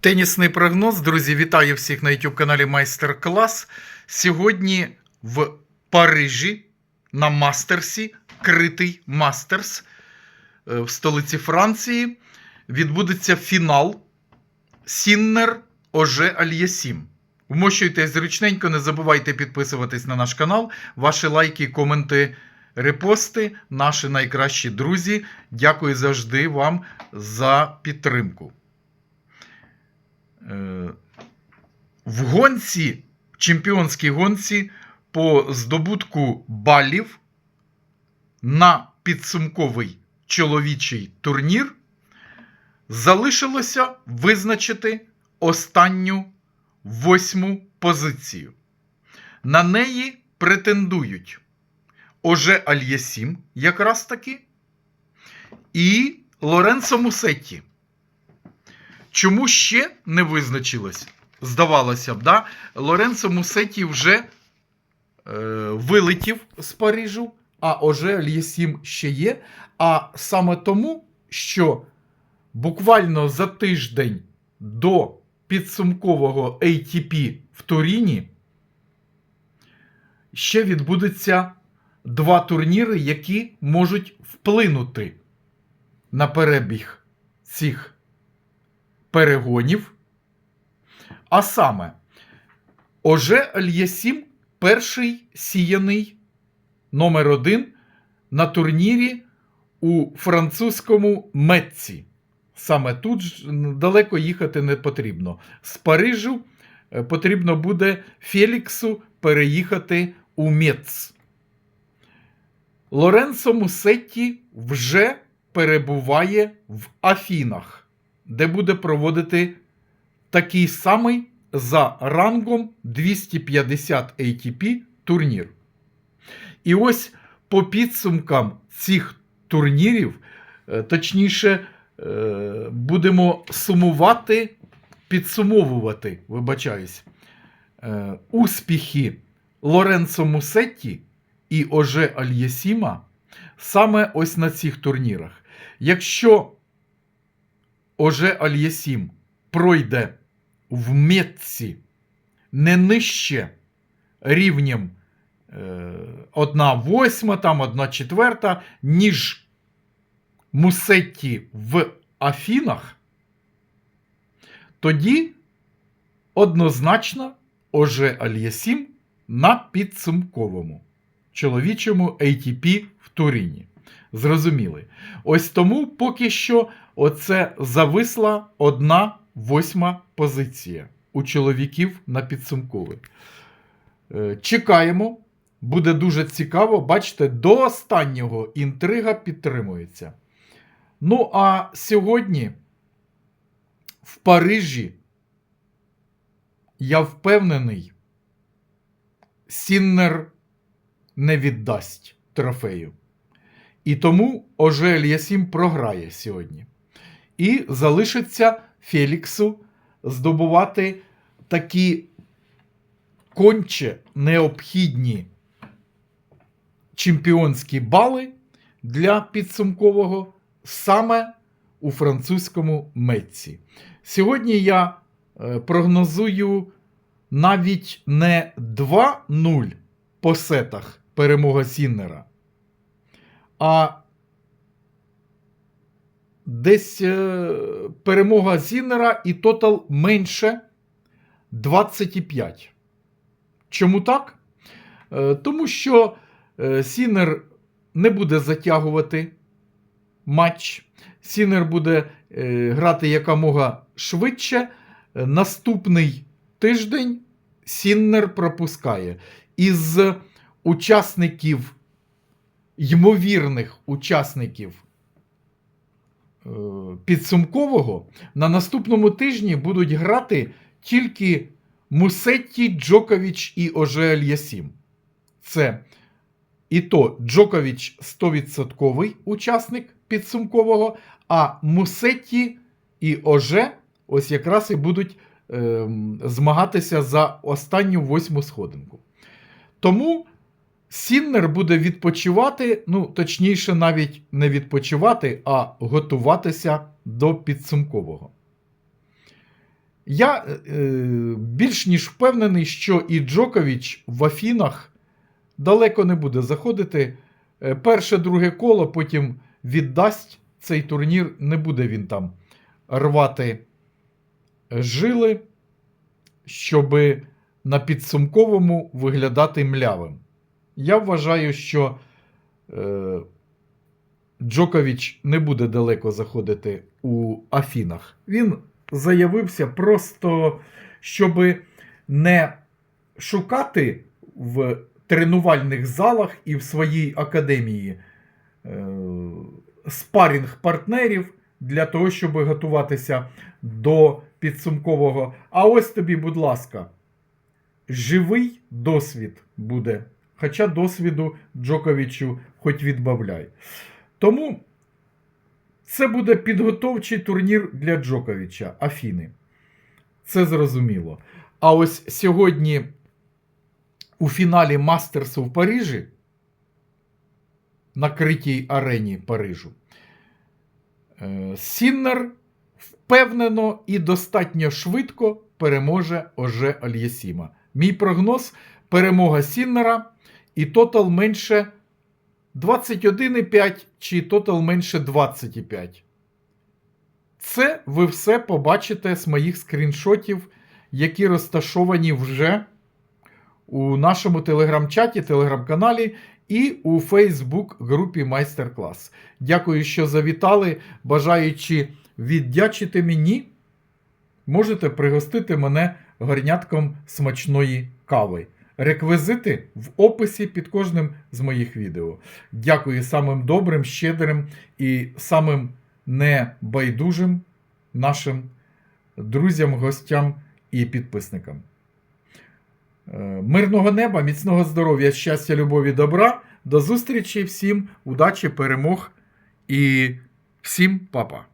Тенісний прогноз, друзі, вітаю всіх на YouTube каналі Майстер Клас. Сьогодні в Парижі на Мастерсі, критий Мастерс е, в столиці Франції, відбудеться фінал Сіннер Оже Альєсім. Вмощуйтесь зручненько, не забувайте підписуватись на наш канал. Ваші лайки, коменти, репости, наші найкращі друзі. Дякую завжди вам за підтримку. Е, в гонці, чемпіонській гонці по здобутку балів на підсумковий чоловічий турнір залишилося визначити останню восьму позицію. На неї претендують Оже Альєсім, якраз таки, і Лоренцо Мусетті. Чому ще не визначилось? Здавалося б, да? Лоренцо Мусеті вже е, вилетів з Парижу, а Оже Альєсім ще є. А саме тому, що буквально за тиждень до підсумкового ATP в Туріні ще відбудеться два турніри, які можуть вплинути на перебіг цих перегонів. А саме, Оже Альєсім перший сіяний номер один на турнірі у французькому Метці. Саме тут далеко їхати не потрібно. З Парижу е, потрібно буде Феліксу переїхати у Мец. Лоренцо Мусетті вже перебуває в Афінах, де буде проводити такий самий за рангом 250 ATP турнір. І ось по підсумкам цих турнірів, е, точніше, е, будемо сумувати, підсумовувати, вибачаюсь, е, успіхи Лоренцо Мусетті і Оже Альєсіма саме ось на цих турнірах. Якщо Оже Альєсім пройде в Метці не нижче рівнем е, 1 восьма, там 1 четверта, ніж Мусетті в Афінах, тоді однозначно Оже Альєсім на підсумковому чоловічому ATP в Туріні. Зрозуміли. Ось тому поки що оце зависла одна восьма позиція у чоловіків на підсумковий. Е, Чекаємо. Буде дуже цікаво. Бачите, до останнього інтрига підтримується. Ну, а сьогодні в Парижі я впевнений, Сіннер не віддасть трофею. І тому Ожель Ясім програє сьогодні. І залишиться Феліксу здобувати такі конче необхідні чемпіонські бали для підсумкового саме у французькому Метці. Сьогодні я е, прогнозую навіть не 2-0 по сетах перемога Сіннера, десь е, перемога Сіннера і тотал менше 25. Чому так? Е, Тому що е, Сінер не буде затягувати матч. Сінер буде е, грати якомога швидше. Е, Наступний тиждень Сіннер пропускає. Із учасників, ймовірних учасників е, підсумкового на наступному тижні будуть грати тільки Мусетті, Джокович і Ожеель Ясім. Це і то Джокович 100% учасник підсумкового, а Мусетті і Оже ось якраз і будуть е, змагатися за останню восьму сходинку. Тому Сіннер буде відпочивати, ну, точніше, навіть не відпочивати, а готуватися до підсумкового. Я е, більш ніж впевнений, що і Джокович в Афінах далеко не буде заходити. Е, Перше, друге коло, потім віддасть цей турнір, не буде він там рвати жили, щоб на підсумковому виглядати млявим. Я вважаю, що е, Джокович не буде далеко заходити у Афінах. Він заявився просто, щоб не шукати в тренувальних залах і в своїй академії е, спарінг партнерів для того, щоб готуватися до підсумкового. А ось тобі, будь ласка, живий досвід буде. Хоча досвіду Джоковичу хоч відбавляй. Тому це буде підготовчий турнір для Джоковича, Афіни. Це зрозуміло. А ось сьогодні у фіналі Мастерсу в Парижі, на критій арені Парижу, е, Сіннер впевнено і достатньо швидко переможе Оже Альєсіма. Мій прогноз перемога Сіннера і тотал менше 21,5 чи тотал менше 25. Це ви все побачите з моїх скріншотів, які розташовані вже у нашому телеграм-чаті, телеграм-каналі і у Фейсбук групі Майстер-клас. Дякую, що завітали. Бажаючи віддячити мені, можете пригостити мене горнятком смачної кави. Реквізити в описі під кожним з моїх відео. Дякую самим добрим, щедрим і самим небайдужим нашим друзям, гостям і підписникам. Е, Мирного неба, міцного здоров'я, щастя, любові, добра. До зустрічі всім, удачі, перемог і всім па-па.